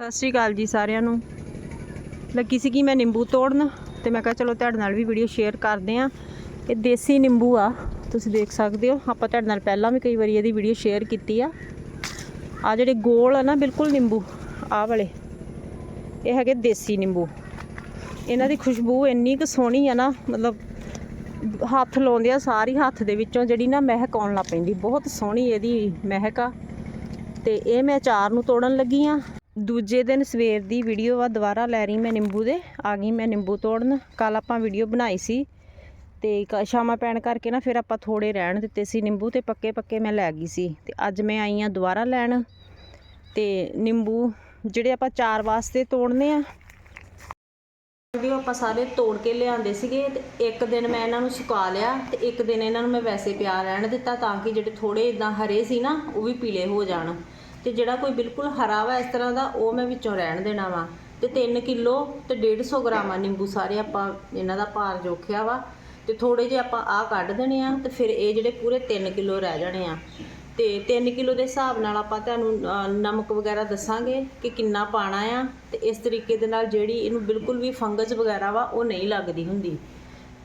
ਸਤਿ ਸ਼੍ਰੀ ਅਕਾਲ ਜੀ ਸਾਰਿਆਂ ਨੂੰ। ਲੱਗੀ ਸੀ ਕਿ ਮੈਂ ਨਿੰਬੂ ਤੋੜਨ ਤੇ ਮੈਂ ਕਿਹਾ ਚਲੋ ਤੁਹਾਡੇ ਨਾਲ ਵੀ ਵੀਡੀਓ ਸ਼ੇਅਰ ਕਰਦੇ ਆਂ ਇਹ ਦੇਸੀ ਨਿੰਬੂ ਆ, ਤੁਸੀਂ ਦੇਖ ਸਕਦੇ ਹੋ। ਆਪਾਂ ਤੁਹਾਡੇ ਨਾਲ ਪਹਿਲਾਂ ਵੀ ਕਈ ਵਾਰੀ ਇਹਦੀ ਵੀਡੀਓ ਸ਼ੇਅਰ ਕੀਤੀ ਆ। ਆ ਜਿਹੜੇ ਗੋਲ ਆ ਨਾ, ਬਿਲਕੁਲ ਨਿੰਬੂ ਆ ਵਾਲੇ। ਇਹ ਹੈਗੇ ਦੇਸੀ ਨਿੰਬੂ। ਇਹਨਾਂ ਦੀ ਖੁਸ਼ਬੂ ਇੰਨੀ ਕੁ ਸੋਹਣੀ ਆ ਨਾ, ਮਤਲਬ ਹੱਥ ਲਾਉਂਦੇ ਆ, ਸਾਰੀ ਹੱਥ ਦੇ ਵਿੱਚੋਂ ਜਿਹੜੀ ਨਾ ਮਹਿਕ ਆਉਣ ਲੱਗ ਪੈਂਦੀ। ਬਹੁਤ ਸੋਹਣੀ ਇਹਦੀ ਮਹਿਕ ਆ। ਤੇ ਇਹ ਮੈਂ ਅਚਾਰ ਨੂੰ ਤੋੜਨ ਲੱਗੀ ਆ। ਦੂਜੇ ਦਿਨ ਸਵੇਰ ਦੀ ਵੀਡੀਓ ਆ, ਦੁਬਾਰਾ ਲੈ ਰਹੀ ਮੈਂ ਨਿੰਬੂ ਦੇ। ਆ ਗਈ ਮੈਂ ਨਿੰਬੂ ਤੋੜਨ। ਕੱਲ ਆਪਾਂ ਵੀਡੀਓ ਬਣਾਈ ਸੀ। ਤੇ ਕ- ਸ਼ਾਮਾਂ ਪੈਣ ਕਰਕੇ ਨਾ ਫਿਰ ਆਪਾਂ ਥੋੜੇ ਰਹਿਣ ਦਿੱਤੇ ਸੀ ਨਿੰਬੂ ਤੇ ਪੱਕੇ ਪੱਕੇ ਮੈਂ ਲੈ ਗਈ ਸੀ। ਤੇ ਅੱਜ ਮੈਂ ਆਈ ਆ ਦੁਬਾਰਾ ਲੈਣ। ਤੇ ਨਿੰਬੂ ਜਿਹੜੇ ਆਪਾਂ ਚਾਰ ਵਾਸਤੇ ਤੋੜਨੇ ਆ ਵੀਡੀਓ ਆਪਾਂ ਸਾਰੇ ਤੋੜ ਕੇ ਲਿਆਂਦੇ ਸੀਗੇ। ਤੇ ਇੱਕ ਦਿਨ ਮੈਂ ਇਹਨਾਂ ਨੂੰ ਸੁਕਾ ਲਿਆ ਤੇ ਇੱਕ ਦਿਨ ਇਹਨਾਂ ਨੂੰ ਮੈਂ ਵੈਸੇ ਪਿਆ ਰਹਿਣ ਦਿੱਤਾ ਤਾਂ ਕਿ ਜਿਹੜੇ ਥੋੜੇ ਇਦਾਂ ਹਰੇ ਸੀ ਨਾ, ਉਹ ਵੀ ਪੀਲੇ ਹੋ ਜਾਣ। ਤੇ ਜਿਹੜਾ ਕੋਈ ਬਿਲਕੁਲ ਹਰਾ ਵਾ ਇਸ ਤਰ੍ਹਾਂ ਦਾ, ਉਹ ਮੈਂ ਵਿੱਚੋਂ ਰਹਿਣ ਦੇਣਾ ਵਾ। ਤੇ 3 ਕਿਲੋ ਤੇ 150 ਗ੍ਰਾਮ ਆ ਨਿੰਬੂ ਸਾਰੇ ਆਪਾਂ, ਇਹਨਾਂ ਦਾ ਭਾਰ ਜੋਖਿਆ ਵਾ। ਤੇ ਥੋੜੇ ਜਿਹੇ ਆਪਾਂ ਆਹ ਕੱਢ ਦੇਣੇ ਆ ਤੇ ਫਿਰ ਇਹ ਜਿਹੜੇ ਪੂਰੇ 3 ਕਿਲੋ ਰਹਿ ਜਾਣੇ ਆ। ਤੇ 3 ਕਿਲੋ ਦੇ ਹਿਸਾਬ ਨਾਲ ਆਪਾਂ ਤੁਹਾਨੂੰ ਨਮਕ ਵਗੈਰਾ ਦੱਸਾਂਗੇ ਕਿ ਕਿੰਨਾ ਪਾਣਾ ਆ। ਤੇ ਇਸ ਤਰੀਕੇ ਦੇ ਨਾਲ ਜਿਹੜੀ ਇਹਨੂੰ ਬਿਲਕੁਲ ਵੀ ਫੰਗਸ ਵਗੈਰਾ ਵਾ, ਉਹ ਨਹੀਂ ਲੱਗਦੀ ਹੁੰਦੀ।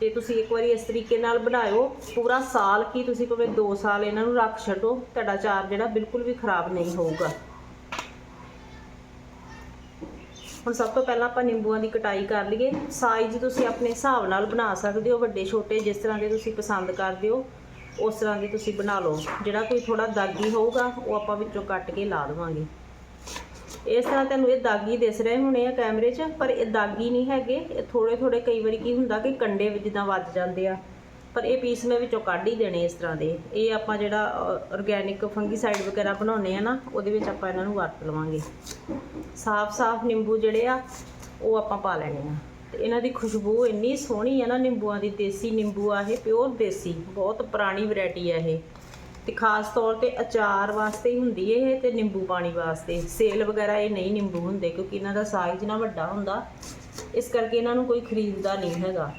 ਤੇ ਤੁਸੀਂ ਇੱਕ ਵਾਰੀ ਇਸ ਤਰੀਕੇ ਨਾਲ ਬਣਾਇਓ। ਪੂਰਾ ਸਾਲ ਕੀ ਤੁਸੀਂ ਭਾਵੇਂ 2 ਸਾਲ ਇਹਨਾਂ ਨੂੰ ਰੱਖ ਛੱਡੋ, ਤੁਹਾਡਾ ਚਾਰ ਜਿਹੜਾ ਬਿਲਕੁਲ ਵੀ ਖਰਾਬ ਨਹੀਂ ਹੋਊਗਾ। ਹੁਣ ਸਭ ਤੋਂ ਪਹਿਲਾਂ ਆਪਾਂ ਨਿੰਬੂਆਂ ਦੀ ਕਟਾਈ ਕਰ ਲਈਏ। ਸਾਈਜ਼ ਤੁਸੀਂ ਆਪਣੇ ਹਿਸਾਬ ਨਾਲ ਬਣਾ ਸਕਦੇ ਹੋ, ਵੱਡੇ, ਛੋਟੇ, ਜਿਸ ਤਰ੍ਹਾਂ ਦੇ ਤੁਸੀਂ ਪਸੰਦ ਕਰਦੇ ਹੋ, ਉਸ ਤਰ੍ਹਾਂ ਦੇ ਤੁਸੀਂ ਬਣਾ ਲਓ। ਜਿਹੜਾ ਕੋਈ ਥੋੜਾ ਦਾਗੀ ਹੋਊਗਾ, ਉਹ ਆਪਾਂ ਵਿੱਚੋਂ ਕੱਟ ਕੇ ਲਾ ਦੇਵਾਂਗੇ। ਇਸ ਤਰ੍ਹਾਂ ਤੁਹਾਨੂੰ ਇਹ ਦਾਗੀ ਦਿਸ ਰਹੇ ਹੋਣੇ ਆ ਕੈਮਰੇ 'ਚ, ਪਰ ਇਹ ਦਾਗੀ ਨਹੀਂ ਹੈਗੇ। ਇਹ ਥੋੜੇ ਥੋੜੇ ਕਈ ਵਾਰੀ ਕੀ ਹੁੰਦਾ ਕਿ ਕੰਡੇ ਜਿੱਦਾਂ ਵੱਜ ਜਾਂਦੇ ਆ। ਪਰ ਇਹ ਪੀਸ ਮੈਂ ਵਿੱਚੋਂ ਕੱਢ ਹੀ ਦੇਣੇ ਇਸ ਤਰ੍ਹਾਂ ਦੇ। ਇਹ ਆਪਾਂ ਜਿਹੜਾ ਆਰਗੈਨਿਕ ਫੰਗੀਸਾਈਡ ਵਗੈਰਾ ਬਣਾਉਨੇ ਆ ਨਾ, ਉਹਦੇ ਵਿੱਚ ਆਪਾਂ ਇਹਨਾਂ ਨੂੰ ਵਰਤ ਲਵਾਂਗੇ। ਸਾਫ਼-ਸਾਫ਼ ਨਿੰਬੂ ਜਿਹੜੇ ਆ, ਉਹ ਆਪਾਂ ਪਾ ਲੈਣੇ ਆ। ਤੇ ਇਹਨਾਂ ਦੀ ਖੁਸ਼ਬੂ ਇੰਨੀ ਸੋਹਣੀ ਆ ਨਾ ਨਿੰਬੂਆਂ ਦੀ, ਦੇਸੀ ਨਿੰਬੂ ਆ ਇਹ ਪਿਓਰ ਦੇਸੀ, ਬਹੁਤ ਪੁਰਾਣੀ ਵੈਰਾਈਟੀ ਆ ਇਹ। ਤੇ ਖਾਸ ਤੌਰ ਤੇ ਅਚਾਰ ਵਾਸਤੇ ਹੁੰਦੀ ਇਹ ਤੇ ਨਿੰਬੂ ਪਾਣੀ ਵਾਸਤੇ। ਸੇਲ ਵਗੈਰਾ ਇਹ ਨਹੀਂ ਨਿੰਬੂ ਹੁੰਦੇ ਕਿਉਂਕਿ ਇਹਨਾਂ ਦਾ ਸਾਈਜ਼ ਨਾ ਵੱਡਾ ਹੁੰਦਾ, ਇਸ ਕਰਕੇ ਇਹਨਾਂ ਨੂੰ ਕੋਈ ਖਰੀਦਦਾ ਨਹੀਂ ਹੈਗਾ।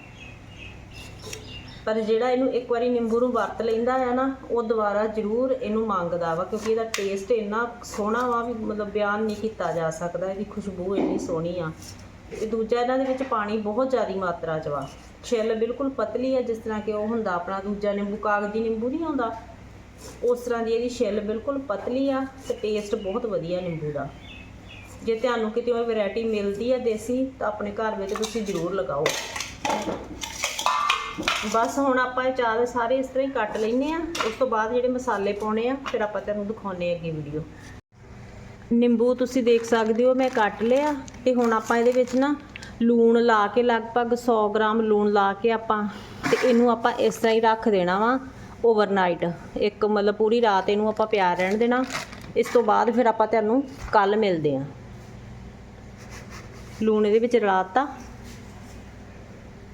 ਪਰ ਜਿਹੜਾ ਇਹਨੂੰ ਇੱਕ ਵਾਰੀ ਨਿੰਬੂ ਨੂੰ ਵਰਤ ਲੈਂਦਾ ਆ ਨਾ, ਉਹ ਦੁਬਾਰਾ ਜ਼ਰੂਰ ਇਹਨੂੰ ਮੰਗਦਾ ਵਾ ਕਿਉਂਕਿ ਇਹਦਾ ਟੇਸਟ ਇੰਨਾ ਸੋਹਣਾ ਵਾ ਵੀ ਮਤਲਬ ਬਿਆਨ ਨਹੀਂ ਕੀਤਾ ਜਾ ਸਕਦਾ, ਇਹਦੀ ਖੁਸ਼ਬੂ ਇੰਨੀ ਸੋਹਣੀ ਆ। ਤੇ ਦੂਜਾ ਇਹਨਾਂ ਦੇ ਵਿੱਚ ਪਾਣੀ ਬਹੁਤ ਜ਼ਿਆਦੀ ਮਾਤਰਾ 'ਚ ਵਾ। ਛਿੱਲ ਬਿਲਕੁਲ ਪਤਲੀ ਆ ਜਿਸ ਤਰ੍ਹਾਂ ਕਿ ਉਹ ਹੁੰਦਾ ਆਪਣਾ ਦੂਜਾ ਨਿੰਬੂ, ਕਾਗਜ਼ੀ ਨਿੰਬੂ ਨਹੀਂ ਆਉਂਦਾ। ਉਸ ਤਰ੍ਹਾਂ ਦੀ ਇਹਦੀ ਛਿੱਲ ਬਿਲਕੁਲ ਪਤਲੀ ਆ ਤੇ ਟੇਸਟ ਬਹੁਤ ਵਧੀਆ ਨਿੰਬੂ ਦਾ। ਜੇ ਤੁਹਾਨੂੰ ਕਿਤੇ ਉਹ ਵੈਰਾਈਟੀ ਮਿਲਦੀ ਆ ਦੇਸੀ, ਤਾਂ ਆਪਣੇ ਘਰ ਵਿੱਚ ਤੁਸੀਂ ਜ਼ਰੂਰ ਲਗਾਓ। ਬਸ ਹੁਣ ਆਪਾਂ ਇਹ ਚਾਰ ਸਾਰੇ ਇਸ ਤਰ੍ਹਾਂ ਹੀ ਕੱਟ ਲੈਨੇ ਆ। ਉਸ ਤੋਂ ਬਾਅਦ ਜਿਹੜੇ ਮਸਾਲੇ ਪਾਉਣੇ ਆ, ਫਿਰ ਆਪਾਂ ਤੁਹਾਨੂੰ ਦਿਖਾਉਨੇ ਆ ਅੱਗੇ ਵੀਡੀਓ ਨਿੰਬੂ ਤੁਸੀਂ ਦੇਖ ਸਕਦੇ ਹੋ, ਮੈਂ ਕੱਟ ਲਿਆ ਤੇ ਹੁਣ ਆਪਾਂ ਇਹਦੇ ਵਿੱਚ ਨਾ ਲੂਣ ਲਾ ਕੇ ਲਗਭਗ 100 ਗ੍ਰਾਮ ਲੂਣ ਲਾ ਕੇ ਆਪਾਂ ਤੇ ਇਹਨੂੰ ਆਪਾਂ ਇਸ ਤਰ੍ਹਾਂ ਹੀ ਰੱਖ ਦੇਣਾ ਵਾ। ਓਵਰਨਾਈਟ ਇੱਕ ਮਤਲਬ ਪੂਰੀ ਰਾਤ ਇਹਨੂੰ ਆਪਾਂ ਪਿਆ ਰਹਿਣ ਦੇਣਾ। ਇਸ ਤੋਂ ਬਾਅਦ ਫਿਰ ਆਪਾਂ ਤੁਹਾਨੂੰ ਕੱਲ ਮਿਲਦੇ ਆਂ ਲੂਣ ਇਹਦੇ ਵਿੱਚ ਰਲਾਤਾ।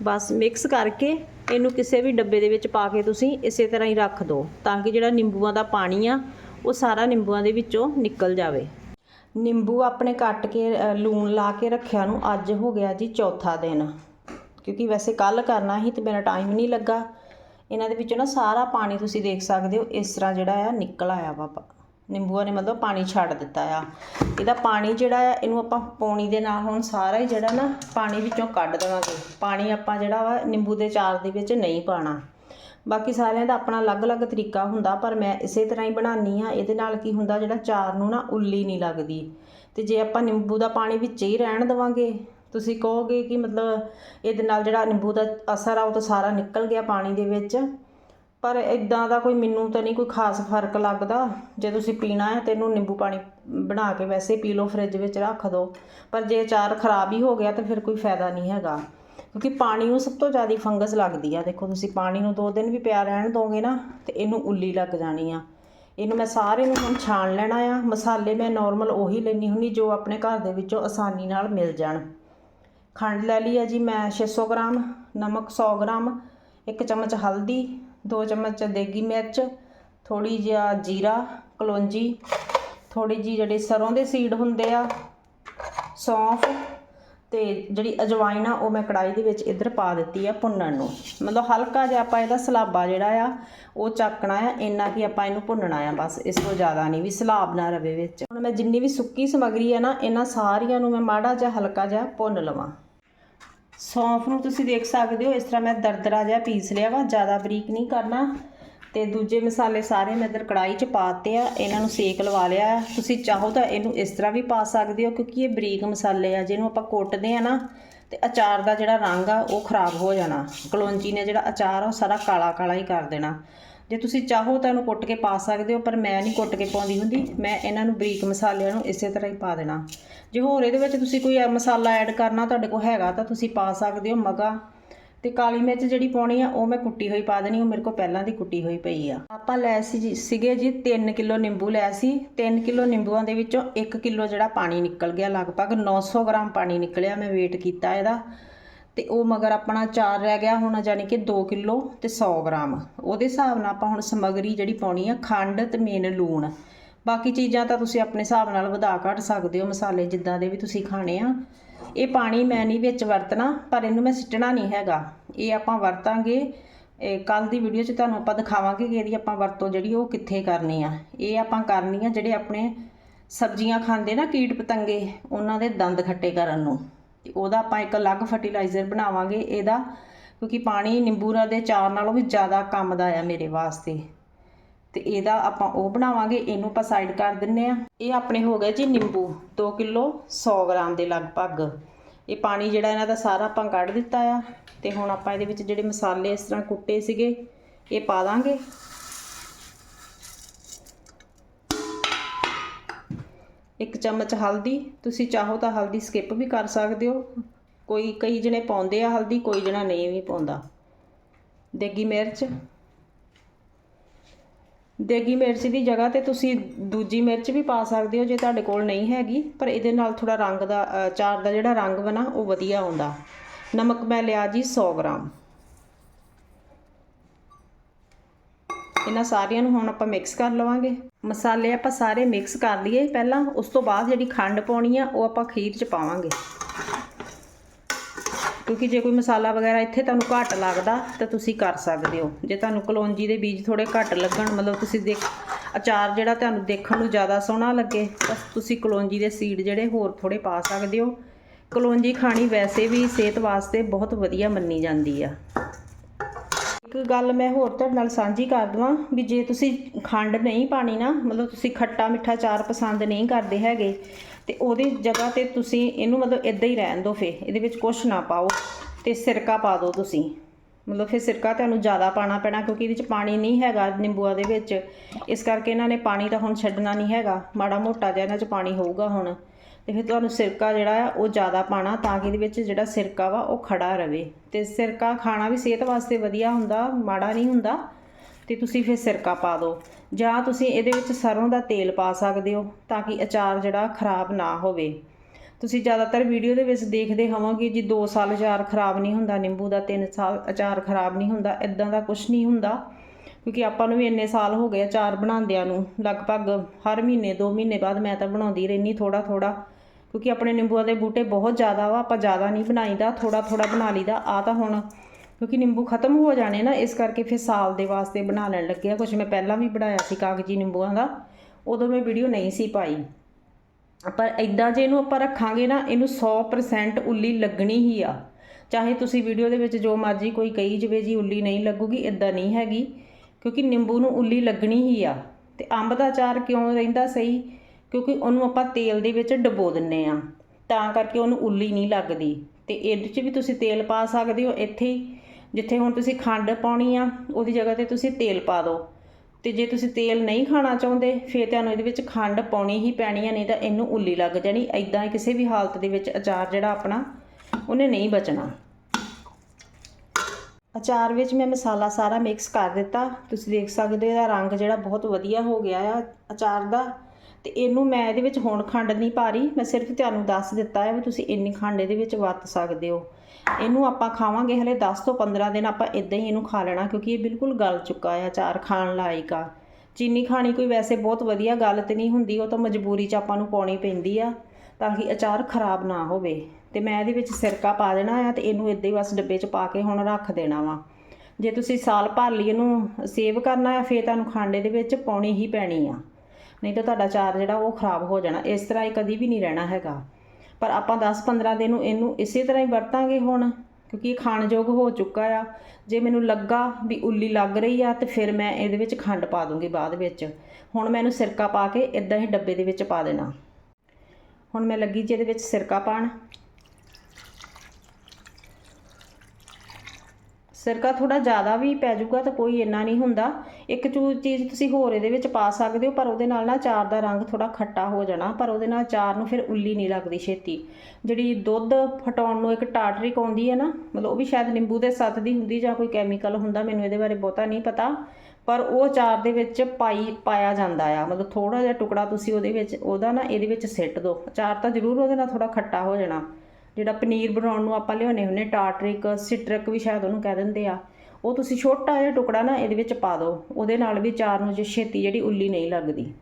ਬਸ ਮਿਕਸ ਕਰਕੇ ਇਹਨੂੰ ਕਿਸੇ ਵੀ ਡੱਬੇ ਦੇ ਵਿੱਚ ਪਾ ਕੇ ਤੁਸੀਂ ਇਸੇ ਤਰ੍ਹਾਂ ਹੀ ਰੱਖ ਦਿਓ ਤਾਂ ਕਿ ਜਿਹੜਾ ਨਿੰਬੂਆਂ ਦਾ ਪਾਣੀ ਆ, ਉਹ ਸਾਰਾ ਨਿੰਬੂਆਂ ਦੇ ਵਿੱਚੋਂ ਨਿਕਲ ਜਾਵੇ। ਨਿੰਬੂ ਆਪਣੇ ਕੱਟ ਕੇ ਲੂਣ ਲਾ ਕੇ ਰੱਖਿਆ ਨੂੰ ਅੱਜ ਹੋ ਗਿਆ ਜੀ ਚੌਥਾ ਦਿਨ। ਕਿਉਂਕਿ ਵੈਸੇ ਕੱਲ ਕਰਨਾ ਸੀ ਤੇ ਮੇਰਾ ਟਾਈਮ ਨਹੀਂ ਲੱਗਾ। ਇਹਨਾਂ ਦੇ ਵਿੱਚੋਂ ਨਾ ਸਾਰਾ ਪਾਣੀ ਤੁਸੀਂ ਦੇਖ ਸਕਦੇ ਹੋ, ਇਸ ਤਰ੍ਹਾਂ ਜਿਹੜਾ ਆ ਨਿਕਲ ਆਇਆ ਵਾ ਨਿੰਬੂਆਂ ਨੇ ਮਤਲਬ ਪਾਣੀ ਛੱਡ ਦਿੱਤਾ ਆ। ਇਹਦਾ ਪਾਣੀ ਜਿਹੜਾ ਆ, ਇਹਨੂੰ ਆਪਾਂ ਪੌਣੀ ਦੇ ਨਾਲ ਹੁਣ ਸਾਰਾ ਹੀ ਜਿਹੜਾ ਨਾ ਪਾਣੀ ਵਿੱਚੋਂ ਕੱਢ ਦੇਵਾਂਗੇ। ਪਾਣੀ ਆਪਾਂ ਜਿਹੜਾ ਵਾ ਨਿੰਬੂ ਦੇ ਚਾਰ ਦੇ ਵਿੱਚ ਨਹੀਂ ਪਾਣਾ। ਬਾਕੀ ਸਾਰਿਆਂ ਦਾ ਆਪਣਾ ਅਲੱਗ-ਅਲੱਗ ਤਰੀਕਾ ਹੁੰਦਾ, ਪਰ ਮੈਂ ਇਸੇ ਤਰ੍ਹਾਂ ਹੀ ਬਣਾਉਣੀ ਆ ਇਹਦੇ ਨਾਲ ਕੀ ਹੁੰਦਾ, ਜਿਹੜਾ ਚਾਰ ਨੂੰ ਨਾ ਉੱਲੀ ਨਹੀਂ ਲੱਗਦੀ। ਤੇ ਜੇ ਆਪਾਂ ਨਿੰਬੂ ਦਾ ਪਾਣੀ ਵਿੱਚ ਹੀ ਰਹਿਣ ਦੇਵਾਂਗੇ ਤੁਸੀਂ ਕਹੋਗੇ ਕਿ ਮਤਲਬ ਇਹਦੇ ਨਾਲ ਜਿਹੜਾ ਨਿੰਬੂ ਦਾ ਅਸਰ ਆ, ਉਹ ਤਾਂ ਸਾਰਾ ਨਿਕਲ ਗਿਆ ਪਾਣੀ ਦੇ ਵਿੱਚ। ਪਰ ਇਦਾਂ ਦਾ ਕੋਈ ਮੈਨੂੰ ਤਾਂ ਨਹੀਂ ਕੋਈ ਖਾਸ ਫ਼ਰਕ ਲੱਗਦਾ। ਜੇ ਤੁਸੀਂ ਪੀਣਾ ਹੈ ਤੇ ਇਹਨੂੰ ਨਿੰਬੂ ਪਾਣੀ ਬਣਾ ਕੇ ਵੈਸੇ ਪੀ ਲਓ, ਫ੍ਰਿਜ ਵਿੱਚ ਰੱਖ ਦਿਓ ਪਰ ਜੇ ਅਚਾਰ ਖਰਾਬ ਹੀ ਹੋ ਗਿਆ, ਤਾਂ ਫਿਰ ਕੋਈ ਫਾਇਦਾ ਨਹੀਂ ਹੈਗਾ। ਕਿਉਂਕਿ ਪਾਣੀ ਨੂੰ ਸਭ ਤੋਂ ਜ਼ਿਆਦਾ ਫੰਗਸ ਲੱਗਦੀ ਆ। ਦੇਖੋ, ਤੁਸੀਂ ਪਾਣੀ ਨੂੰ ਦੋ ਦਿਨ ਵੀ ਪਿਆ ਰਹਿਣ ਦੋਗੇ ਨਾ, ਤੇ ਇਹਨੂੰ ਉੱਲੀ ਲੱਗ ਜਾਣੀ ਆ। ਇਹਨੂੰ ਮੈਂ ਸਾਰੇ ਨੂੰ ਹੁਣ ਛਾਣ ਲੈਣਾ ਆ। ਮਸਾਲੇ ਮੈਂ ਨਾਰਮਲ ਉਹੀ ਲੈਣੀ ਹੁੰਦੀ ਜੋ ਆਪਣੇ ਘਰ ਦੇ ਵਿੱਚੋਂ ਆਸਾਨੀ ਨਾਲ ਮਿਲ ਜਾਣ। ਖੰਡ ਲੈ ਲਈ ਆ ਜੀ ਮੈਂ 600 ਗ੍ਰਾਮ, ਨਮਕ 100 ਗ੍ਰਾਮ, ਇੱਕ ਚਮਚ ਹਲਦੀ, ਦੋ ਚਮਚ ਦੇਗੀ ਮਿਰਚ ਥੋੜੀ ਜਿਹਾ ਜੀਰਾ, ਕਲੌਂਜੀ ਥੋੜੀ ਜੀ ਜਿਹੜੇ ਸਰੋਂ ਦੇ ਸੀਡ ਹੁੰਦੇ ਆ, ਸੌਂਫ ਤੇ ਜਿਹੜੀ ਅਜਵਾਇਨ ਆ, ਉਹ ਮੈਂ ਕੜਾਈ ਦੇ ਵਿੱਚ ਇੱਧਰ ਪਾ ਦਿੱਤੀ ਆ ਭੁੰਨਣ ਨੂੰ। ਮਤਲਬ ਹਲਕਾ ਜਿਹਾ ਆਪਾਂ ਇਹਦਾ ਸਲਾਬਾ ਜਿਹੜਾ ਆ, ਉਹ ਚੱਕਣਾ ਆ, ਇੰਨਾ ਕਿ ਆਪਾਂ ਇਹਨੂੰ ਭੁੰਨਣਾ ਆ, ਬਸ ਇਸ ਤੋਂ ਜ਼ਿਆਦਾ ਨਹੀਂ, ਵੀ ਸਲਾਬ ਨਾ ਰਵੇ ਵਿੱਚ। ਹੁਣ ਮੈਂ ਜਿੰਨੀ ਵੀ ਸੁੱਕੀ ਸਮੱਗਰੀ ਆ ਨਾ, ਇਹਨਾਂ ਸਾਰੀਆਂ ਨੂੰ ਮੈਂ ਮਾੜਾ ਜਿਹਾ ਹਲਕਾ ਜਿਹਾ ਭੁੰਨ ਲਵਾਂ। ਸੌਂਫ ਨੂੰ ਤੁਸੀਂ ਦੇਖ ਸਕਦੇ ਹੋ, ਇਸ ਤਰ੍ਹਾਂ ਮੈਂ ਦਰਦਰਾ ਜਿਹਾ ਪੀਸ ਲਿਆ ਵਾ, ਜ਼ਿਆਦਾ ਬਰੀਕ ਨਹੀਂ ਕਰਨਾ। ਤੇ ਦੂਜੇ ਮਸਾਲੇ ਸਾਰੇ ਮੈਂ ਇਧਰ ਕੜਾਈ 'ਚ ਪਾਤੇ ਆ, ਇਹਨਾਂ ਨੂੰ ਸੇਕ ਲਵਾ ਲਿਆ। ਤੁਸੀਂ ਚਾਹੋ ਤਾਂ ਇਹਨੂੰ ਇਸ ਤਰ੍ਹਾਂ ਵੀ ਪਾ ਸਕਦੇ ਹੋ, ਕਿਉਂਕਿ ਇਹ ਬਰੀਕ ਮਸਾਲੇ ਆ, ਜਿਹਨੂੰ ਆਪਾਂ ਕੁੱਟਦੇ ਆ ਨਾ, ਤੇ ਅਚਾਰ ਦਾ ਜਿਹੜਾ ਰੰਗ ਆ, ਉਹ ਖਰਾਬ ਹੋ ਜਾਣਾ। ਕਲੌਂਜੀ ਨੇ ਜਿਹੜਾ ਅਚਾਰ ਆ, ਉਹ ਸਾਰਾ ਕਾਲਾ ਕਾਲਾ ਹੀ ਕਰ ਦੇਣਾ। ਜੇ ਤੁਸੀਂ ਚਾਹੋ ਤਾਂ ਇਹਨੂੰ ਕੁੱਟ ਕੇ ਪਾ ਸਕਦੇ ਹੋ, ਪਰ ਮੈਂ ਨਹੀਂ ਕੁੱਟ ਕੇ ਪਾਉਂਦੀ ਹੁੰਦੀ। ਮੈਂ ਇਹਨਾਂ ਨੂੰ ਬਰੀਕ ਮਸਾਲਿਆਂ ਨੂੰ ਇਸੇ ਤਰ੍ਹਾਂ ਹੀ ਪਾ ਦੇਣਾ। ਜੇ ਹੋਰ ਇਹਦੇ ਵਿੱਚ ਤੁਸੀਂ ਕੋਈ ਮਸਾਲਾ ਐਡ ਕਰਨਾ ਤੁਹਾਡੇ ਕੋਲ ਹੈਗਾ ਤਾਂ ਤੁਸੀਂ ਪਾ ਸਕਦੇ ਹੋ ਮਗਾ। ਤੇ ਕਾਲੀ ਮਿਰਚ ਜਿਹੜੀ ਪਾਉਣੀ ਆ, ਉਹ ਮੈਂ ਕੁੱਟੀ ਹੋਈ ਪਾ ਦੇਣੀ, ਉਹ ਮੇਰੇ ਕੋਲ ਪਹਿਲਾਂ ਦੀ ਕੁੱਟੀ ਹੋਈ ਪਈ ਆ। ਆਪਾਂ ਲੈ ਸੀ ਜੀ, ਸੀਗੇ ਜੀ 3 ਕਿਲੋ ਨਿੰਬੂ ਲੈ ਸੀ। 3 ਕਿਲੋ ਨਿੰਬੂਆਂ ਦੇ ਵਿੱਚੋਂ 1 ਕਿਲੋ ਜਿਹੜਾ ਪਾਣੀ ਨਿਕਲ ਗਿਆ, ਲਗਭਗ 900 ਗ੍ਰਾਮ ਪਾਣੀ ਨਿਕਲਿਆ, ਮੈਂ ਵੇਟ ਕੀਤਾ ਇਹਦਾ। ਤੇ ਉਹ ਮਗਰ ਆਪਣਾ ਚਾਰ ਰਹਿ ਗਿਆ ਹੁਣ ਯਾਨੀ ਕਿ 2 ਕਿਲੋ ਤੇ 100 ਗ੍ਰਾਮ। ਉਹਦੇ ਹਿਸਾਬ ਨਾਲ ਆਪਾਂ ਹੁਣ ਸਮਗਰੀ ਜਿਹੜੀ ਪਾਉਣੀ ਆ, ਖੰਡ ਤੇ ਮੇਨ ਲੂਣ। ਬਾਕੀ ਚੀਜ਼ਾਂ ਤਾਂ ਤੁਸੀਂ ਆਪਣੇ ਹਿਸਾਬ ਨਾਲ ਵਧਾ ਘਟ ਸਕਦੇ ਹੋ, ਮਸਾਲੇ ਜਿੱਦਾਂ ਦੇ ਵੀ ਤੁਸੀਂ ਖਾਣੇ ਆ। ਇਹ ਪਾਣੀ ਮੈਂ ਨਹੀਂ ਵਿੱਚ ਵਰਤਣਾ, ਪਰ ਇਹਨੂੰ ਮੈਂ ਸਿੱਟਣਾ ਨਹੀਂ ਹੈਗਾ। ਇਹ ਆਪਾਂ ਵਰਤਾਂਗੇ। ਕੱਲ ਦੀ ਵੀਡੀਓ 'ਚ ਤੁਹਾਨੂੰ ਆਪਾਂ ਦਿਖਾਵਾਂਗੇ ਕਿ ਇਹਦੀ ਆਪਾਂ ਵਰਤੋਂ ਜਿਹੜੀ ਉਹ ਕਿੱਥੇ ਕਰਨੀ ਆ। ਇਹ ਆਪਾਂ ਕਰਨੀ ਆ ਜਿਹੜੇ ਆਪਣੇ ਸਬਜ਼ੀਆਂ ਖਾਂਦੇ ਨਾ ਕੀਟ ਪਤੰਗੇ, ਉਹਨਾਂ ਦੇ ਦੰਦ ਖੱਟੇ ਕਰਨ ਨੂੰ। ਤੇ ਉਹਦਾ ਆਪਾਂ ਇੱਕ ਅਲੱਗ ਫਰਟੀਲਾਈਜ਼ਰ ਬਣਾਵਾਂਗੇ ਇਹਦਾ, ਕਿਉਂਕਿ ਪਾਣੀ ਨਿੰਬੂ ਦੇ ਚਾਰ ਨਾਲੋਂ ਵੀ ਜ਼ਿਆਦਾ ਕੰਮ ਦਾ ਆ ਮੇਰੇ ਵਾਸਤੇ। ਤੇ ਇਹਦਾ ਆਪਾਂ ਉਹ ਬਣਾਵਾਂਗੇ, ਇਹਨੂੰ ਆਪਾਂ ਸਾਈਡ ਕਰ ਦਿੰਨੇ ਆ। ਇਹ ਆਪਣੇ ਹੋ ਗਏ ਜੀ ਨਿੰਬੂ 2 ਕਿਲੋ 100 ਗ੍ਰਾਮ ਦੇ ਲਗਭਗ। ਇਹ ਪਾਣੀ ਜਿਹੜਾ ਇਹਨਾਂ ਦਾ ਸਾਰਾ ਆਪਾਂ ਕੱਢ ਦਿੱਤਾ ਆ। ਤੇ ਹੁਣ ਆਪਾਂ ਇਹਦੇ ਵਿੱਚ ਜਿਹੜੇ ਮਸਾਲੇ ਇਸ ਤਰ੍ਹਾਂ ਕੁੱਟੇ ਸੀਗੇ, ਇਹ ਪਾ ਦਾਂਗੇ। ਇੱਕ ਚਮਚ ਹਲਦੀ, ਤੁਸੀਂ ਚਾਹੋ ਤਾਂ ਹਲਦੀ ਸਕਿਪ ਵੀ ਕਰ ਸਕਦੇ ਹੋ। ਕੋਈ, ਕਈ ਜਣੇ ਪਾਉਂਦੇ ਆ ਹਲਦੀ, ਕੋਈ ਜਣਾ ਨਹੀਂ ਵੀ ਪਾਉਂਦਾ। ਦੇਗੀ ਮਿਰਚ। ਦੇਗੀ ਮਿਰਚ ਦੀ ਜਗ੍ਹਾ ਤੇ ਤੁਸੀਂ ਦੂਜੀ ਮਿਰਚ ਵੀ ਪਾ ਸਕਦੇ ਹੋ ਜੇ ਤੁਹਾਡੇ ਕੋਲ ਨਹੀਂ ਹੈਗੀ, ਪਰ ਇਹਦੇ ਨਾਲ ਥੋੜਾ ਰੰਗ ਦਾ ਚਾਰ ਦਾ ਜਿਹੜਾ ਰੰਗ ਬਣਾ ਉਹ ਵਧੀਆ ਆਉਂਦਾ। ਨਮਕ ਮੈਂ ਲਿਆ ਜੀ 100 ਗ੍ਰਾਮ। ਇਹਨਾਂ ਸਾਰਿਆਂ ਨੂੰ ਹੁਣ ਆਪਾਂ ਮਿਕਸ ਕਰ ਲਵਾਂਗੇ। ਮਸਾਲੇ ਆਪਾਂ ਸਾਰੇ ਮਿਕਸ ਕਰ ਲਈਏ। ਪਹਿਲਾਂ ਉਸ ਤੋਂ ਬਾਅਦ ਜਿਹੜੀ ਖੰਡ ਪਾਉਣੀ ਆ, ਉਹ ਆਪਾਂ ਖੀਰ 'ਚ ਪਾਵਾਂਗੇ। ਕਿਉਂਕਿ ਜੇ ਕੋਈ ਮਸਾਲਾ ਵਗੈਰਾ ਇੱਥੇ ਤੁਹਾਨੂੰ ਘੱਟ ਲੱਗਦਾ, ਤਾਂ ਤੁਸੀਂ ਕਰ ਸਕਦੇ ਹੋ। ਜੇ ਤੁਹਾਨੂੰ ਕਲੌਂਜੀ ਦੇ ਬੀਜ ਥੋੜੇ ਘੱਟ ਲੱਗਣ, ਮਤਲਬ ਤੁਸੀਂ ਦੇਖ, ਅਚਾਰ ਜਿਹੜਾ ਤੁਹਾਨੂੰ ਦੇਖਣ ਨੂੰ ਜ਼ਿਆਦਾ ਸੋਹਣਾ ਲੱਗੇ, ਤਾਂ ਤੁਸੀਂ ਕਲੌਂਜੀ ਦੇ ਸੀਡ ਜਿਹੜੇ ਹੋਰ ਥੋੜੇ ਪਾ ਸਕਦੇ ਹੋ। ਕਲੌਂਜੀ ਖਾਣੀ ਵੈਸੇ ਵੀ ਸਿਹਤ ਵਾਸਤੇ ਬਹੁਤ ਵਧੀਆ ਮੰਨੀ ਜਾਂਦੀ ਆ। ਇੱਕ ਗੱਲ ਮੈਂ ਹੋਰ ਤੁਹਾਡੇ ਨਾਲ ਸਾਂਝੀ ਕਰ ਦਵਾਂ ਵੀ ਜੇ ਤੁਸੀਂ ਖੰਡ ਨਹੀਂ ਪਾਣੀ ਨਾ, ਮਤਲਬ ਤੁਸੀਂ ਖੱਟਾ ਮਿੱਠਾ ਚਾਰ ਪਸੰਦ ਨਹੀਂ ਕਰਦੇ ਹੈਗੇ, ਤੇ ਉਹਦੀ ਜਗ੍ਹਾ ਤੇ ਤੁਸੀਂ ਇਹਨੂੰ ਮਤਲਬ ਇਦਾਂ ਹੀ ਰਹਿਣ ਦਿਓ ਫੇ ਇਹਦੇ ਵਿੱਚ ਕੁਝ ਨਾ ਪਾਓ ਤੇ ਸਿਰਕਾ ਪਾ ਦਿਓ ਤੁਸੀਂ। ਮਤਲਬ ਫਿਰ ਸਿਰਕਾ ਤੁਹਾਨੂੰ ਜ਼ਿਆਦਾ ਪਾਣਾ ਪੈਣਾ ਕਿਉਂਕਿ ਇਹਦੇ ਵਿੱਚ ਪਾਣੀ ਨਹੀਂ ਹੈਗਾ ਨਿੰਬੂਆਂ ਦੇ ਵਿੱਚ। ਇਸ ਕਰਕੇ ਇਹਨਾਂ ਨੇ ਪਾਣੀ ਤਾਂ ਹੁਣ ਛੱਡਣਾ ਨਹੀਂ ਹੈਗਾ, ਮਾੜਾ ਮੋਟਾ ਜਿਹਾ ਇਹਨਾਂ 'ਚ ਪਾਣੀ ਹੋਊਗਾ ਹੁਣ। ਤੇ ਫਿਰ ਤੁਹਾਨੂੰ ਸਿਰਕਾ ਜਿਹੜਾ ਆ, ਉਹ ਜ਼ਿਆਦਾ ਪਾਣਾ ਤਾਂ ਕਿ ਇਹਦੇ ਵਿੱਚ ਜਿਹੜਾ ਸਿਰਕਾ ਵਾ, ਉਹ ਖੜਾ ਰਵੇ। ਤੇ ਸਿਰਕਾ ਖਾਣਾ ਵੀ ਸਿਹਤ ਵਾਸਤੇ ਵਧੀਆ ਹੁੰਦਾ, ਮਾੜਾ ਨਹੀਂ ਹੁੰਦਾ। ਤੇ ਤੁਸੀਂ ਫਿਰ ਸਿਰਕਾ ਪਾ ਦਿਓ। ਜਾਂ ਤੁਸੀਂ ਇਹਦੇ ਵਿੱਚ ਸਰੋਂ ਦਾ ਤੇਲ ਪਾ ਸਕਦੇ ਹੋ, ਤਾਂ ਕਿ ਅਚਾਰ ਜਿਹੜਾ ਖਰਾਬ ਨਾ ਹੋਵੇ। ਤੁਸੀਂ ਜ਼ਿਆਦਾਤਰ ਵੀਡੀਓ ਦੇ ਵਿੱਚ ਦੇਖਦੇ ਹੋਵੋਗੇ ਜੀ 2 ਸਾਲ ਅਚਾਰ ਖਰਾਬ ਨਹੀਂ ਹੁੰਦਾ, ਨਿੰਬੂ ਦਾ 3 ਸਾਲ ਅਚਾਰ ਖਰਾਬ ਨਹੀਂ ਹੁੰਦਾ ਇਦਾਂ ਦਾ ਕੁਝ ਨਹੀਂ ਹੁੰਦਾ। ਕਿਉਂਕਿ ਆਪਾਂ ਨੂੰ ਵੀ ਇੰਨੇ ਸਾਲ ਹੋ ਗਏ ਅਚਾਰ ਬਣਾਉਂਦਿਆਂ ਨੂੰ, ਲਗਭਗ ਹਰ ਮਹੀਨੇ 2 ਮਹੀਨੇ ਬਾਅਦ ਮੈਂ ਤਾਂ ਬਣਾਉਂਦੀ ਰਹਿੰਦੀ ਥੋੜਾ ਥੋੜਾ ਕਿਉਂਕਿ ਆਪਣੇ ਨਿੰਬੂਆਂ ਦੇ ਬੂਟੇ ਬਹੁਤ ਜ਼ਿਆਦਾ ਵਾ, ਆਪਾਂ ਜ਼ਿਆਦਾ ਨਹੀਂ ਬਣਾਈਦਾ ਥੋੜਾ ਥੋੜਾ ਬਣਾ ਲਈਦਾ। ਆ ਤਾਂ ਹੁਣ ਕਿਉਂਕਿ ਨਿੰਬੂ ਖਤਮ ਹੋ ਜਾਣੇ ਨਾ, ਇਸ ਕਰਕੇ ਫਿਰ ਸਾਲ ਦੇ ਵਾਸਤੇ ਬਣਾ ਲੈਣ ਲੱਗਿਆ। ਕੁਝ ਮੈਂ ਪਹਿਲਾਂ ਵੀ ਬਣਾਇਆ ਸੀ ਕਾਗਜੀ ਨਿੰਬੂਆਂ ਦਾ, ਉਦੋਂ ਮੈਂ ਵੀਡੀਓ ਨਹੀਂ ਸੀ ਪਾਈ। ਪਰ ਇਦਾਂ ਜੇ ਇਹਨੂੰ ਆਪਾਂ ਰੱਖਾਂਗੇ ਨਾ, ਇਹਨੂੰ 100% ਉੱਲੀ ਲੱਗਣੀ ਹੀ ਆ। ਚਾਹੇ ਤੁਸੀਂ ਵੀਡੀਓ ਦੇ ਵਿੱਚ ਜੋ ਮਰਜ਼ੀ ਕੋਈ ਕਹੀ ਜਵੇ ਜੀ ਉੱਲੀ ਨਹੀਂ ਲੱਗੂਗੀ ਇਦਾਂ ਨਹੀਂ ਹੈਗੀ। ਕਿਉਂਕਿ ਨਿੰਬੂ ਨੂੰ ਉੱਲੀ ਲੱਗਣੀ ਹੀ ਆ। ਤੇ ਅੰਬ ਦਾ ਅਚਾਰ ਕਿਉਂ ਰਹਿੰਦਾ ਸਹੀ? ਕਿਉਂਕਿ ਉਹਨੂੰ ਆਪਾਂ ਤੇਲ ਦੇ ਵਿੱਚ ਡਬੋ ਦਿੰਨੇ ਆ। ਤਾਂ ਕਰਕੇ ਉਹਨੂੰ ਉੱਲੀ ਨਹੀਂ ਲੱਗਦੀ। ਤੇ ਇਹਦੇ 'ਚ ਵੀ ਤੁਸੀਂ ਤੇਲ ਪਾ ਸਕਦੇ ਹੋ ਇੱਥੇ ਹੀ। ਜਿੱਥੇ ਹੁਣ ਤੁਸੀਂ ਖੰਡ ਪਾਉਣੀ ਆ, ਉਹਦੀ ਜਗ੍ਹਾ ਤੇ ਤੁਸੀਂ ਤੇਲ ਪਾ ਦਿਓ। ਤੇ ਜੇ ਤੁਸੀਂ ਤੇਲ ਨਹੀਂ ਖਾਣਾ ਚਾਹੁੰਦੇ, ਫਿਰ ਤੁਹਾਨੂੰ ਇਹਦੇ ਵਿੱਚ ਖੰਡ ਪਾਉਣੀ ਹੀ ਪੈਣੀ ਆ, ਨਹੀਂ ਤਾਂ ਇਹਨੂੰ ਉੱਲੀ ਲੱਗ ਜਾਣੀ। ਐਦਾਂ ਕਿਸੇ ਵੀ ਹਾਲਤ ਦੇ ਵਿੱਚ ਅਚਾਰ ਜਿਹੜਾ ਆਪਣਾ, ਉਹਨੇ ਨਹੀਂ ਬਚਣਾ। ਅਚਾਰ ਵਿੱਚ ਮੈਂ ਮਸਾਲਾ ਸਾਰਾ ਮਿਕਸ ਕਰ ਦਿੱਤਾ। ਤੁਸੀਂ ਦੇਖ ਸਕਦੇ ਹੋ ਇਹਦਾ ਰੰਗ ਜਿਹੜਾ ਬਹੁਤ ਵਧੀਆ ਹੋ ਗਿਆ ਆ ਅਚਾਰ ਦਾ। ਤੇ ਇਹਨੂੰ ਮੈਂ ਇਹਦੇ ਵਿੱਚ ਹੁਣ ਖੰਡ ਨਹੀਂ ਪਾ ਰਹੀ, ਮੈਂ ਸਿਰਫ ਤੁਹਾਨੂੰ ਦੱਸ ਦਿੱਤਾ ਹੈ ਵੀ ਤੁਸੀਂ ਇੰਨੀ ਖੰਡ ਇਹਦੇ ਵਿੱਚ ਵਰਤ ਸਕਦੇ ਹੋ। ਇਹਨੂੰ ਆਪਾਂ ਖਾਵਾਂਗੇ ਹਲੇ 10 ਤੋਂ 15 ਦਿਨ ਆਪਾਂ ਇਦਾਂ ਹੀ ਇਹਨੂੰ ਖਾ ਲੈਣਾ ਕਿਉਂਕਿ ਇਹ ਬਿਲਕੁਲ ਗਲ ਚੁੱਕਾ ਹੈ ਅਚਾਰ ਖਾਣ ਲਾਇਕ ਆ। ਚੀਨੀ ਖਾਣੀ ਕੋਈ ਵੈਸੇ ਬਹੁਤ ਵਧੀਆ ਗੱਲ ਤੇ ਨਹੀਂ ਹੁੰਦੀ, ਉਹ ਤਾਂ ਮਜਬੂਰੀ 'ਚ ਆਪਾਂ ਨੂੰ ਪਾਉਣੀ ਪੈਂਦੀ ਆ ਤਾਂ ਕਿ ਅਚਾਰ ਖਰਾਬ ਨਾ ਹੋਵੇ। ਤੇ ਮੈਂ ਇਹਦੇ ਵਿੱਚ ਸਿਰਕਾ ਪਾ ਦੇਣਾ ਆ ਤੇ ਇਹਨੂੰ ਇਦਾਂ ਹੀ ਬਸ ਡੱਬੇ 'ਚ ਪਾ ਕੇ ਹੁਣ ਰੱਖ ਦੇਣਾ ਵਾ। ਜੇ ਤੁਸੀਂ ਸਾਲ ਭਰ ਲਈ ਇਹਨੂੰ ਸੇਵ ਕਰਨਾ ਆ, ਫੇਰ ਤੁਹਾਨੂੰ ਖੰਡ ਦੇ ਵਿੱਚ ਪਾਉਣੀ ਹੀ ਪੈਣੀ ਆ। ਨਹੀਂ ਤਾਂ ਤੁਹਾਡਾ ਚਾਰ ਜਿਹੜਾ ਉਹ ਖਰਾਬ ਹੋ ਜਾਣਾ। ਇਸ ਤਰ੍ਹਾਂ ਇਹ ਕਦੀ ਵੀ ਨਹੀਂ ਰਹਿਣਾ ਹੈਗਾ। ਪਰ ਆਪਾਂ 10-15 ਦਿਨ ਨੂੰ ਇਹਨੂੰ ਇਸੇ ਤਰ੍ਹਾਂ ਹੀ ਵਰਤਾਂਗੇ ਹੁਣ, ਕਿਉਂਕਿ ਇਹ ਖਾਣਯੋਗ ਹੋ ਚੁੱਕਾ ਆ। ਜੇ ਮੈਨੂੰ ਲੱਗਾ ਵੀ ਉੱਲੀ ਲੱਗ ਰਹੀ ਆ, ਤੇ ਫਿਰ ਮੈਂ ਇਹਦੇ ਵਿੱਚ ਖੰਡ ਪਾ ਦੂੰਗੀ ਬਾਅਦ ਵਿੱਚ। ਹੁਣ ਮੈਂ ਇਹਨੂੰ ਸਿਰਕਾ ਪਾ ਕੇ ਇਦਾਂ ਹੀ ਡੱਬੇ ਦੇ ਵਿੱਚ ਪਾ ਦੇਣਾ। ਹੁਣ ਮੈਂ ਲੱਗੀ ਜੀ ਇਹਦੇ ਵਿੱਚ ਸਿਰਕਾ ਪਾਣ। ਸਿਰਕਾ ਥੋੜਾ ਜ਼ਿਆਦਾ ਵੀ ਪੈ ਜਾਊਗਾ ਤਾਂ ਕੋਈ ਇੰਨਾ ਨਹੀਂ ਹੁੰਦਾ। ਇੱਕ ਚੂ ਚੀਜ਼ ਤੁਸੀਂ ਹੋਰ ਇਹਦੇ ਵਿੱਚ ਪਾ ਸਕਦੇ ਹੋ, ਪਰ ਉਹਦੇ ਨਾਲ ਨਾ ਚਾਰ ਦਾ ਰੰਗ ਥੋੜਾ ਖੱਟਾ ਹੋ ਜਾਣਾ, ਪਰ ਉਹਦੇ ਨਾਲ ਚਾਰ ਨੂੰ ਫਿਰ ਉੱਲੀ ਨਹੀਂ ਲੱਗਦੀ ਛੇਤੀ। ਜਿਹੜੀ ਦੁੱਧ ਫਟਾਉਣ ਨੂੰ ਇੱਕ ਟਾਟਰਿਕ ਆਉਂਦੀ ਹੈ ਨਾ, ਮਤਲਬ ਉਹ ਵੀ ਸ਼ਾਇਦ ਨਿੰਬੂ ਦੇ ਸੱਤ ਦੀ ਹੁੰਦੀ ਜਾਂ ਕੋਈ ਕੈਮੀਕਲ ਹੁੰਦਾ, ਮੈਨੂੰ ਇਹਦੇ ਬਾਰੇ ਬਹੁਤਾ ਨਹੀਂ ਪਤਾ। ਪਰ ਉਹ ਅਚਾਰ ਦੇ ਵਿੱਚ ਪਾਈ, ਪਾਇਆ ਜਾਂਦਾ ਆ। ਮਤਲਬ ਥੋੜਾ ਜਿਹਾ ਟੁਕੜਾ ਤੁਸੀਂ ਉਹਦੇ ਵਿੱਚ, ਉਹਦਾ ਨਾ ਇਹਦੇ ਵਿੱਚ ਸਿੱਟ ਦਿਓ। ਅਚਾਰ ਤਾਂ ਜ਼ਰੂਰ ਉਹਦੇ ਨਾਲ ਥੋੜਾ ਖੱਟਾ ਹੋ ਜਾਣਾ। ਜਿਹੜਾ ਪਨੀਰ ਬਣਾਉਣ ਨੂੰ ਆਪਾਂ ਲਿਆਉਨੇ ਹੁੰਨੇ ਟਾਟਰਿਕ ਸਿਟਰਕ ਵੀ ਸ਼ਾਇਦ ਉਹਨੂੰ ਕਹਿ ਦਿੰਦੇ ਆ। ਉਹ ਤੁਸੀਂ ਛੋਟਾ ਜਿਹਾ ਟੁਕੜਾ ਨਾ ਇਹਦੇ ਵਿੱਚ ਪਾ ਦਿਓ। ਉਹਦੇ ਨਾਲ ਵੀ ਅਚਾਰ ਨੂੰ ਜੇ ਛੇਤੀ ਜਿਹੜੀ ਉੱਲੀ ਨਹੀਂ ਲੱਗਦੀ।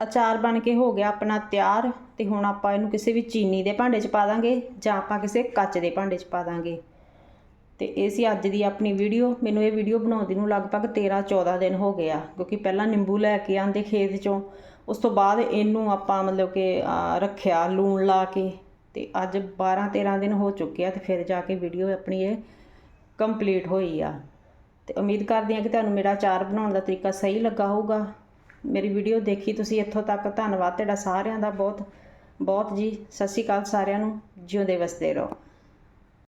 ਅਚਾਰ ਬਣ ਕੇ ਹੋ ਗਿਆ ਆਪਣਾ ਤਿਆਰ ਤੇ ਹੁਣ ਆਪਾਂ ਇਹਨੂੰ ਕਿਸੇ ਵੀ ਚੀਨੀ ਦੇ ਭਾਂਡੇ 'ਚ ਪਾ ਦਾਂਗੇ ਜਾਂ ਆਪਾਂ ਕਿਸੇ ਕੱਚ ਦੇ ਭਾਂਡੇ 'ਚ ਪਾ ਦਾਂਗੇ। ਤੇ ਇਹ ਸੀ ਅੱਜ ਦੀ ਆਪਣੀ ਵੀਡੀਓ। ਮੈਨੂੰ ਇਹ ਵੀਡੀਓ ਬਣਾਉਂਦੀ ਨੂੰ ਲਗਭਗ 13 14 ਦਿਨ ਹੋ ਗਏ ਆ, ਕਿਉਂਕਿ ਪਹਿਲਾਂ ਨਿੰਬੂ ਲੈ ਕੇ ਆਂਦੇ ਖੇਤ 'ਚੋਂ। ਉਸ ਤੋਂ ਬਾਅਦ ਇਹਨੂੰ ਆਪਾਂ ਮਤਲਬ ਕਿ ਰੱਖਿਆ ਲੂਣ ਲਾ ਕੇ। ਤੇ ਅੱਜ 12 13 ਦਿਨ ਹੋ ਚੁੱਕੇ ਆ ਤੇ ਫਿਰ ਜਾ ਕੇ ਵੀਡੀਓ ਆਪਣੀ ਇਹ ਕੰਪਲੀਟ ਹੋਈ ਆ। ਤੇ ਉਮੀਦ ਕਰਦੀ ਹਾਂ ਕਿ ਤੁਹਾਨੂੰ ਮੇਰਾ ਅਚਾਰ ਬਣਾਉਣ ਦਾ ਤਰੀਕਾ ਸਹੀ ਲੱਗਾ ਹੋਊਗਾ। ਮੇਰੀ ਵੀਡੀਓ ਦੇਖੀ ਤੁਸੀਂ ਇੱਥੋਂ ਤੱਕ। ਧੰਨਵਾਦ ਤੁਹਾਡਾ ਸਾਰਿਆਂ ਦਾ ਬਹੁਤ ਬਹੁਤ ਜੀ। ਸਤਿ ਸ਼੍ਰੀ ਅਕਾਲ ਸਾਰਿਆਂ ਨੂੰ। ਜਿਉਂਦੇ ਵਸਦੇ ਰਹੋ।